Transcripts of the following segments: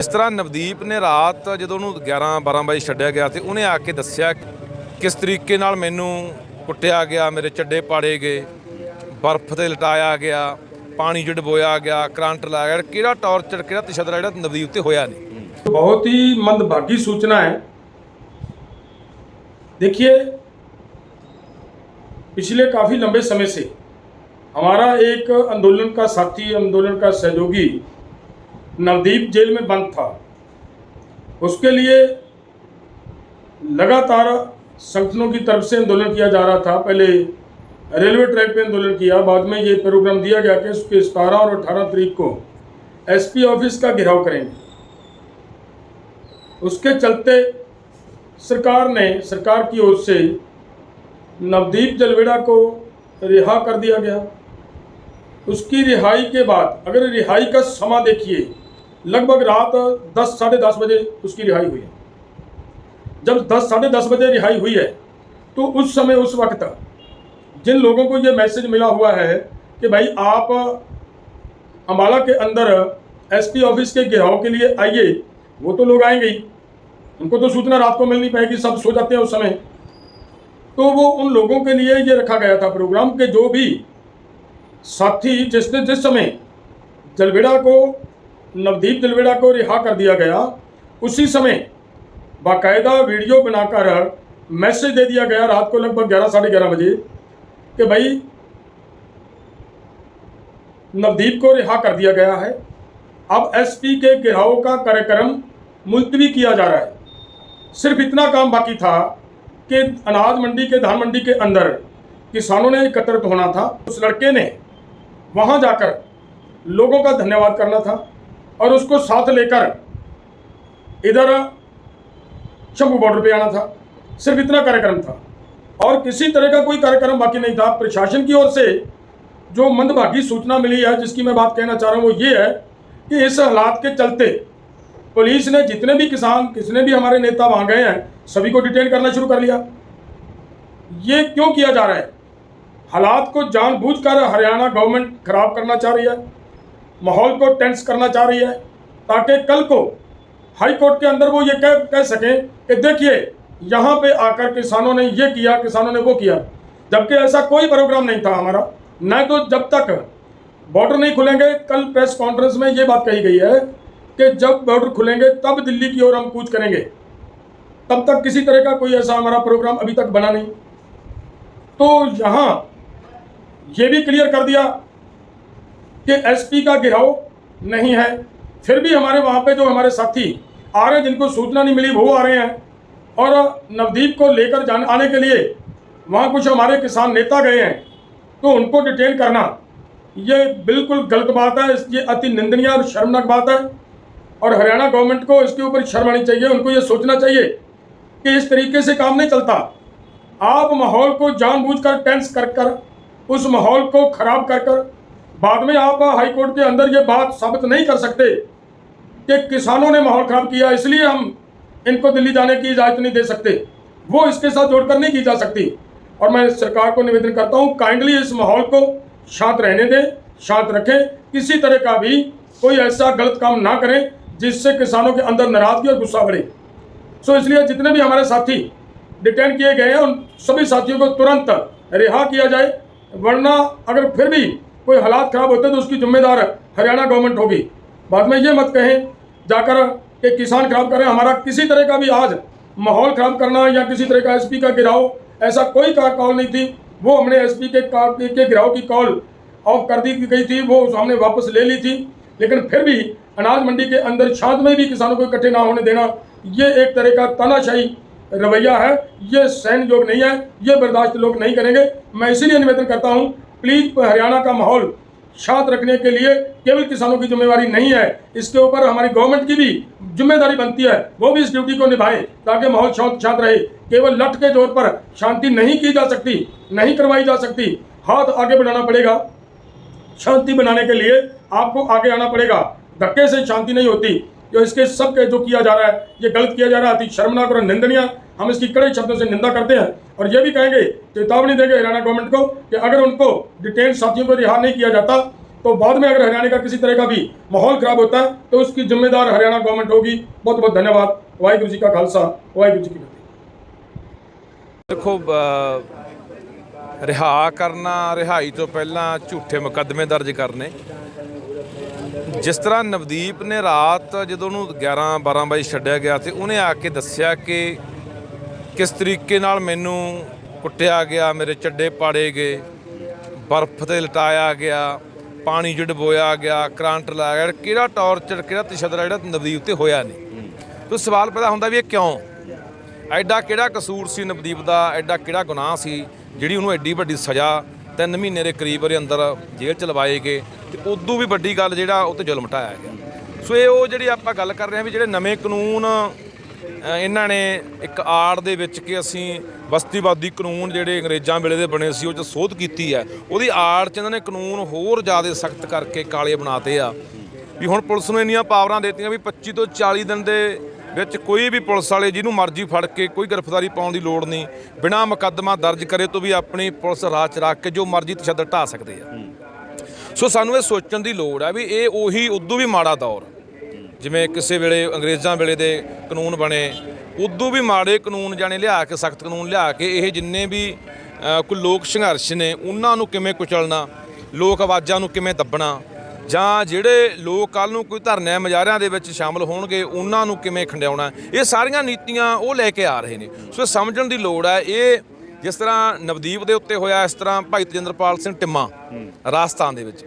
ਇਸ ਤਰ੍ਹਾਂ ਨਵਦੀਪ ਨੇ ਰਾਤ ਜਦੋਂ ਉਹਨੂੰ 11 12 ਵਜੇ ਛੱਡਿਆ ਗਿਆ ਤੇ ਉਹਨੇ ਆ ਕੇ ਦੱਸਿਆ ਕਿਸ ਤਰੀਕੇ ਨਾਲ ਮੈਨੂੰ ਕੁੱਟਿਆ ਗਿਆ ਮੇਰੇ ਚੱਡੇ ਪਾੜੇ ਗਏ ਬਰਫ਼ ਤੇ ਲਟਾਇਆ ਗਿਆ ਪਾਣੀ ਚ ਡਬੋਇਆ ਗਿਆ ਕਰੰਟ ਲਾਇਆ ਗਿਆ ਕਿਹੜਾ ਟੌਰਚਰ ਕਿਹੜਾ ਤਸ਼ੱਦਦ ਜਿਹੜਾ ਨਵਦੀਪ ਤੇ ਹੋਇਆ ਨਹੀਂ बहुत ही मंदभागी सूचना है देखिए पिछले काफ़ी लंबे समय से हमारा एक आंदोलन का साथी आंदोलन का सहयोगी नवदीप जेल में बंद था। उसके लिए लगातार संगठनों की तरफ़ से आंदोलन किया जा रहा था। पहले रेलवे ट्रैक पे आंदोलन किया, बाद में ये प्रोग्राम दिया गया कि उसके सतारह और अठारह तारीख को एसपी ऑफ़िस का घेराव करेंगे। उसके चलते सरकार ने, सरकार की ओर से नवदीप जलवेड़ा को रिहा कर दिया गया। उसकी रिहाई के बाद, अगर रिहाई का समा देखिए लगभग रात दस, साढ़े दस बजे उसकी रिहाई हुई है। जब दस, साढ़े दस बजे रिहाई हुई है तो उस समय, उस वक्त जिन लोगों को ये मैसेज मिला हुआ है कि भाई आप अम्बाला के अंदर एसपी ऑफ़िस के घेराव के लिए आइए, वो तो लोग आएँगे ही। उनको तो सूचना रात को मिल नहीं पाएगी सब सो जाते हैं उस समय। तो वो उन लोगों के लिए ये रखा गया था प्रोग्राम के जो भी साथी जिसने, जिस समय जलवेड़ा को नवदीप दिलवेड़ा को रिहा कर दिया गया। उसी समय बाकायदा वीडियो बनाकर मैसेज दे दिया गया रात को लगभग ग्यारह, साढ़े ग्यारह बजे कि भाई, नवदीप को रिहा कर दिया गया है। अब एसपी के गिराव का कार्यक्रम मुलतवी किया जा रहा है। सिर्फ़ इतना काम बाकी था कि अनाज मंडी के, धान मंडी के अंदर किसानों ने एकत्रित होना था। उस लड़के ने वहाँ जाकर लोगों का धन्यवाद करना था। और उसको साथ लेकर इधर शंभू बॉर्डर पे आना था। सिर्फ़ इतना कार्यक्रम था। और किसी तरह का कोई कार्यक्रम बाकी नहीं था। प्रशासन की ओर से जो मंदभागी सूचना मिली है, जिसकी मैं बात कहना चाह रहा हूँ, वो ये है कि इस हालात के चलते पुलिस ने जितने भी किसान, कितने भी हमारे नेता वहाँ गए हैं, सभी को डिटेन करना शुरू कर लिया। ये क्यों किया जा रहा है? हालात को जानबूझकर हरियाणा गवर्नमेंट खराब करना चाह रही है। माहौल को टेंस करना चाह रही है, ताकि कल को हाई कोर्ट के अंदर वो ये कह कह सकें कि देखिए, यहाँ पे आकर किसानों ने ये किया, किसानों ने वो किया। जबकि ऐसा कोई प्रोग्राम नहीं था हमारा। न तो जब तक बॉर्डर नहीं खुलेंगे, कल प्रेस कॉन्फ्रेंस में ये बात कही गई है कि जब बॉर्डर खुलेंगे, तब दिल्ली की ओर हम कूच करेंगे। तब तक किसी तरह का कोई ऐसा हमारा प्रोग्राम अभी तक बना नहीं। तो यहाँ ये भी क्लियर कर दिया कि एसपी का गिराव नहीं है। फिर भी हमारे वहाँ पे जो हमारे साथी आ रहे हैं, जिनको सूचना नहीं मिली, वो आ रहे हैं। और नवदीप को लेकर जाने, आने के लिए वहाँ कुछ हमारे किसान नेता गए हैं तो उनको डिटेन करना, ये बिल्कुल गलत बात है। ये अति निंदनीय और शर्मनाक बात है। और हरियाणा गवर्नमेंट को इसके ऊपर शर्म आनी चाहिए, उनको ये सोचना चाहिए कि इस तरीके से काम नहीं चलता। आप माहौल को जानबूझकर टेंस कर कर उस माहौल को खराब कर कर बाद में आप हाई कोर्ट के अंदर ये बात साबित नहीं कर सकते कि किसानों ने माहौल खराब किया, इसलिए हम इनको दिल्ली जाने की इजाज़त नहीं दे सकते। वो इसके साथ जोड़कर नहीं की जा सकती। और मैं सरकार को निवेदन करता हूँ, काइंडली इस माहौल को शांत रहने दें शांत रखें, किसी तरह का भी कोई ऐसा गलत काम ना करें जिससे किसानों के अंदर नाराज़गी और गुस्सा बढ़े। सो इसलिए जितने भी हमारे साथी डिटेन किए गए हैं, उन सभी साथियों को तुरंत रिहा किया जाए, वरना अगर फिर भी कोई हालात खराब होते तो उसकी जिम्मेदार हरियाणा गवर्नमेंट होगी। बाद में ये मत कहें, जाकर कि किसान खराब करें, हमारा किसी तरह का भी आज माहौल खराब करना या किसी तरह का एसपी का गिराव, ऐसा कोई कॉल नहीं थी। वो हमने एसपी के के गिराव की कॉल ऑफ़ कर दी गई थी, वो हमने वापस ले ली थी। लेकिन फिर भी अनाज मंडी के अंदर छात में भी किसानों को इकट्ठे ना होने देना, ये एक तरह का तानाशाही रवैया है। ये सहन योग नहीं है, ये बर्दाश्त लोग नहीं करेंगे। मैं इसीलिए निवेदन करता हूँ प्लीज़ हरियाणा का माहौल शांत रखने के लिए केवल किसानों की जिम्मेवारी नहीं है। इसके ऊपर हमारी गवर्नमेंट की भी ज़िम्मेदारी बनती है। वो भी इस ड्यूटी को निभाए, ताकि माहौल शांत शांत रहे। केवल लठ के ज़ोर पर शांति नहीं की जा सकती, नहीं करवाई जा सकती। हाथ आगे बढ़ाना पड़ेगा। शांति बनाने के लिए आपको आगे आना पड़ेगा। धक्के से शांति नहीं होती। जो इसके सब के जो किया जा रहा है, ये गलत किया जा रहा है। अति शर्मनाक और निंदनीय हम इसकी कड़े शब्दों से निंदा करते हैं और ये भी कहेंगे चेतावनी देंगे हरियाणा गवर्नमेंट को कि अगर उनको डिटेन साथियों को रिहा नहीं किया जाता तो बाद में अगर हरियाणा का किसी तरह का भी माहौल खराब होता है तो उसकी जिम्मेदार हरियाणा गवर्नमेंट होगी बहुत बहुत धन्यवाद वाहिगुरु जी का खालसा वाहिगुरु जी की फतेह ਦੇਖੋ ਅ, ਰਿਹਾ ਕਰਨਾ ਰਿਹਾਈ ਤੋਂ ਪਹਿਲਾਂ ਝੂਠੇ ਮੁਕੱਦਮੇ ਦਰਜ ਕਰਨੇ ਜਿਸ ਤਰ੍ਹਾਂ ਨਵਦੀਪ ਨੇ ਰਾਤ ਜਦੋਂ ਉਹਨੂੰ 11 12 ਵਜੇ ਛੱਡਿਆ ਗਿਆ ਤੇ ਉਹਨੇ ਆ ਕੇ ਦੱਸਿਆ ਕਿ ਕਿਸ ਤਰੀਕੇ ਨਾਲ ਮੈਨੂੰ ਕੁੱਟਿਆ ਗਿਆ, ਮੇਰੇ ਚੱਡੇ ਪਾੜੇ ਗਏ, ਬਰਫ਼ ਤੇ ਲਟਾਇਆ ਗਿਆ, ਪਾਣੀ 'ਚ ਡਬੋਇਆ ਗਿਆ, ਕਰੰਟ ਲਾਇਆ ਗਿਆ, ਕਿਹੜਾ ਟੌਰਚਰ, ਕਿਹੜਾ ਤਸ਼ੱਦਦ ਜਿਹੜਾ ਨਵਦੀਪ ਤੇ ਹੋਇਆ ਨਹੀਂ। ਤੋ ਸਵਾਲ ਪੈਦਾ ਹੁੰਦਾ ਵੀ ਇਹ ਕਿਉਂ? ਐਡਾ ਕਿਹੜਾ ਕਸੂਰ ਸੀ ਨਵਦੀਪ ਦਾ, ਐਡਾ ਕਿਹੜਾ ਗੁਨਾਹ ਸੀ, ਜਿਹੜੀ ਉਹਨੂੰ ਐਡੀ ਵੱਡੀ ਸਜ਼ਾ ਤਿੰਨ ਮਹੀਨੇ ਦੇ ਕਰੀਬ ਉਹਦੇ ਅੰਦਰ ਜੇਲ੍ਹ ਚ ਲਵਾਏ ਗਏ ਤੇ ਉਦੋਂ ਵੀ ਵੱਡੀ ਗੱਲ ਜਿਹੜਾ ਉਹ ਤੇ ਜ਼ੁਲਮ ਢਾਇਆ ਗਿਆ। ਸੋ ਇਹ ਉਹ ਜਿਹੜੀ ਆਪਾਂ ਗੱਲ ਕਰ ਰਹੇ ਹਾਂ ਵੀ ਜਿਹੜੇ ਨਵੇਂ ਕਾਨੂੰਨ ਇਹਨਾਂ ਨੇ ਇੱਕ ਆੜ ਦੇ ਵਿੱਚ ਕਿ ਅਸੀਂ ਬਸਤੀਵਾਦੀ ਕਾਨੂੰਨ ਜਿਹੜੇ ਅੰਗਰੇਜ਼ਾਂ ਵੇਲੇ ਦੇ ਬਣੇ ਸੀ, ਉਹ 'ਚ ਸੋਧ ਕੀਤੀ ਹੈ। ਉਹਦੀ ਆੜ 'ਚ ਇਹਨਾਂ ਨੇ ਕਾਨੂੰਨ ਹੋਰ ਜ਼ਿਆਦਾ ਸਖਤ ਕਰਕੇ ਕਾਲੇ ਬਣਾਤੇ ਆ। ਵੀ ਹੁਣ ਪੁਲਿਸ ਨੂੰ ਇੰਨੀਆਂ ਪਾਵਰਾਂ ਦਿੱਤੀਆਂ ਵੀ 25 ਤੋਂ 40 ਦਿਨ ਦੇ ਵਿੱਚ ਕੋਈ ਵੀ ਪੁਲਿਸ ਵਾਲੇ ਜਿਹਨੂੰ ਮਰਜ਼ੀ ਫੜ ਕੇ ਕੋਈ ਗ੍ਰਿਫਤਾਰੀ ਪਾਉਣ ਦੀ ਲੋੜ ਨਹੀਂ, ਬਿਨਾਂ ਮੁਕੱਦਮਾ ਦਰਜ ਕਰੇ ਤੋਂ ਵੀ ਆਪਣੀ ਪੁਲਿਸ ਰਾਜ ਰੱਖ ਕੇ ਜੋ ਮਰਜ਼ੀ ਤਸ਼ੱਦਦ ਢਾ ਸਕਦੇ ਆ। ਸੋ ਸਾਨੂੰ ਇਹ ਸੋਚਣ ਦੀ ਲੋੜ ਆ ਵੀ ਇਹ ਉਹੀ ਉਦੋਂ ਵੀ ਮਾੜਾ ਦੌਰ ਜਿਵੇਂ ਕਿਸੇ ਵੇਲੇ ਅੰਗਰੇਜ਼ਾਂ ਵੇਲੇ ਦੇ ਕਾਨੂੰਨ ਬਣੇ ਉਦੋਂ ਵੀ ਮਾੜੇ ਕਾਨੂੰਨ ਜਾਣੇ ਲਿਆ ਕੇ ਸਖਤ ਕਾਨੂੰਨ ਲਿਆ ਕੇ ਇਹ ਜਿੰਨੇ ਵੀ ਕੋਈ ਲੋਕ ਸੰਘਰਸ਼ ਨੇ ਉਹਨਾਂ ਨੂੰ ਕਿਵੇਂ ਕੁਚਲਣਾ ਲੋਕ ਆਵਾਜ਼ਾਂ ਨੂੰ ਕਿਵੇਂ ਦੱਬਣਾ ਜਾਂ ਜਿਹੜੇ ਲੋਕ ਕੱਲ ਨੂੰ ਕੋਈ ਧਰਨੇ ਮਜਾਰਿਆਂ ਦੇ ਵਿੱਚ ਸ਼ਾਮਲ ਹੋਣਗੇ ਉਹਨਾਂ ਨੂੰ ਕਿਵੇਂ ਖੰਡਿਆਉਣਾ ਇਹ ਸਾਰੀਆਂ ਨੀਤੀਆਂ ਉਹ ਲੈ ਕੇ ਆ ਰਹੇ ਨੇ। ਸੋ ਸਮਝਣ ਦੀ ਲੋੜ ਹੈ ਇਹ ਜਿਸ ਤਰ੍ਹਾਂ ਨਵਦੀਪ ਦੇ ਉੱਤੇ ਹੋਇਆ ਇਸ ਤਰ੍ਹਾਂ ਭਾਈ ਤੇਜਿੰਦਰਪਾਲ ਸਿੰਘ ਟਿੰਮਾ ਰਾਜਸਥਾਨ ਦੇ ਵਿੱਚ।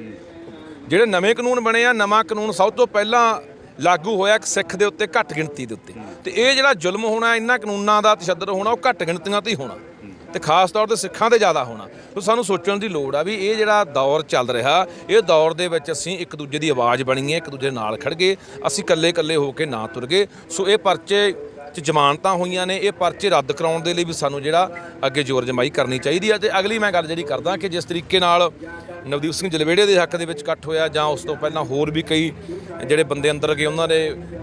ਜਿਹੜੇ ਨਵੇਂ ਕਾਨੂੰਨ ਬਣੇ ਆ ਨਵਾਂ ਕਾਨੂੰਨ ਸਭ ਤੋਂ ਪਹਿਲਾਂ ਲਾਗੂ ਹੋਇਆ ਇੱਕ ਸਿੱਖ ਦੇ ਉੱਤੇ ਘੱਟ ਗਿਣਤੀ ਦੇ ਉੱਤੇ। ਤੇ ਇਹ ਜਿਹੜਾ ਜ਼ੁਲਮ ਹੋਣਾ, ਇਹਨਾਂ ਕਾਨੂੰਨਾਂ ਦਾ ਤਸ਼ੱਦਦ ਹੋਣਾ, ਉਹ ਘੱਟ ਗਿਣਤੀਆਂ ਤੇ ਹੀ ਹੋਣਾ। ਤੇ ਖਾਸ ਤੌਰ ਤੇ ਸਿੱਖਾਂ ਤੇ ਜ਼ਿਆਦਾ ਹੋਣਾ। ਸੋ ਸਾਨੂੰ ਸੋਚਣ ਦੀ ਲੋੜ ਆ ਵੀ ਇਹ ਜਿਹੜਾ ਦੌਰ ਚੱਲ ਰਿਹਾ, ਇਹ ਦੌਰ ਦੇ ਵਿੱਚ ਅਸੀਂ ਇੱਕ ਦੂਜੇ ਦੀ ਆਵਾਜ਼ ਬਣੀਏ, ਇੱਕ ਦੂਜੇ ਨਾਲ ਖੜ ਗਏ ਅਸੀਂ ਇਕੱਲੇ ਇਕੱਲੇ ਹੋ ਕੇ ਨਾ ਤੁਰ ਗਏ ਸੋ ਇਹ ਪਰਚੇ ਚ ਜ਼ਮਾਨਤਾਂ ਹੋਈਆਂ ਨੇ, ਇਹ ਪਰਚੇ ਰੱਦ ਕਰਾਉਣ ਦੇ ਲਈ ਵੀ ਸਾਨੂੰ ਜਿਹੜਾ ਅੱਗੇ ਜ਼ੋਰ ਜਮਾਈ ਕਰਨੀ ਚਾਹੀਦੀ ਹੈ ਤੇ ਅਗਲੀ ਮੈਂ ਗੱਲ ਜਿਹੜੀ ਕਰਦਾ ਕਿ ਜਿਸ ਤਰੀਕੇ ਨਾਲ ਨਵਦੀਪ ਸਿੰਘ ਜਲਵੇੜੇ ਦੇ ਹੱਕ ਦੇ ਵਿੱਚ ਇਕੱਠ ਹੋਇਆ ਜਾਂ ਉਸ ਤੋਂ ਪਹਿਲਾਂ ਹੋਰ ਵੀ ਕਈ ਜਿਹੜੇ ਬੰਦੇ ਅੰਦਰ ਗਏ ਉਹਨਾਂ ਦੇ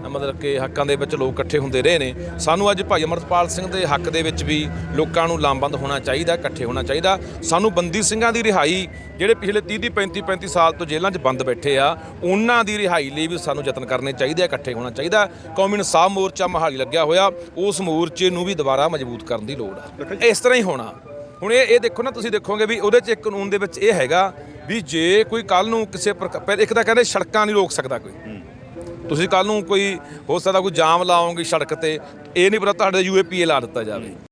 ਮਤਲਬ ਕਿ ਹੱਕਾਂ ਦੇ ਵਿੱਚ ਲੋਕ ਇਕੱਠੇ ਹੁੰਦੇ ਰਹੇ ਨੇ। ਸਾਨੂੰ ਅੱਜ ਭਾਈ ਅਮਰਤਪਾਲ ਸਿੰਘ ਦੇ ਹੱਕ ਦੇ ਵਿੱਚ ਵੀ ਲੋਕਾਂ ਨੂੰ ਲਾਮਬੰਦ ਹੋਣਾ ਚਾਹੀਦਾ ਇਕੱਠੇ ਹੋਣਾ ਚਾਹੀਦਾ। ਸਾਨੂੰ ਬੰਦੀ ਸਿੰਘਾਂ ਦੀ ਰਿਹਾਈ ਜਿਹੜੇ ਪਿਛਲੇ 30 ਦੀ 35 35 ਸਾਲ ਤੋਂ ਜੇਲ੍ਹਾਂ 'ਚ ਬੰਦ ਬੈਠੇ ਆ ਉਹਨਾਂ ਦੀ ਰਿਹਾਈ ਲਈ ਵੀ ਸਾਨੂੰ ਯਤਨ ਕਰਨੇ ਚਾਹੀਦੇ ਆ ਇਕੱਠੇ ਹੋਣਾ ਚਾਹੀਦਾ। ਕੌਮੀ ਇਨਸਾਫ ਮੋਰਚਾ ਮਹਾਲੀ ਲੱਗਿਆ ਹੋਇਆ ਉਸ ਮੋਰਚੇ ਨੂੰ ਵੀ ਦੁਬਾਰਾ ਮਜ਼ਬੂਤ ਕਰਨ ਦੀ ਲੋੜ ਆ। ਇਸ ਤਰ੍ਹਾਂ ਹੀ ਹੋਣਾ। ਹੁਣ ਇਹ ਇਹ ਦੇਖੋ ਨਾ, ਤੁਸੀਂ ਦੇਖੋਗੇ ਵੀ ਉਹਦੇ 'ਚ ਇੱਕ ਕਾਨੂੰਨ ਦੇ ਵਿੱਚ ਇਹ ਹੈਗਾ ਵੀ ਜੇ ਕੋਈ ਕੱਲ ਨੂੰ ਕਿਸੇ ਪ੍ਰਕਾ, ਪਹਿ, ਇੱਕ ਤਾਂ ਕਹਿੰਦੇ ਸੜਕਾਂ ਨਹੀਂ ਰੋਕ ਸਕਦਾ ਕੋਈ। ਤੁਸੀਂ ਕੱਲ ਨੂੰ ਕੋਈ, ਹੋ ਸਕਦਾ ਕੋਈ ਜਾਮ ਲਾਓਗੇ ਸੜਕ ਤੇ, ਇਹ ਨਹੀਂ ਪਤਾ ਤੁਹਾਡੇ ਯੂਏਪੀਏ ਲਾ ਦਿੱਤਾ ਜਾਵੇ।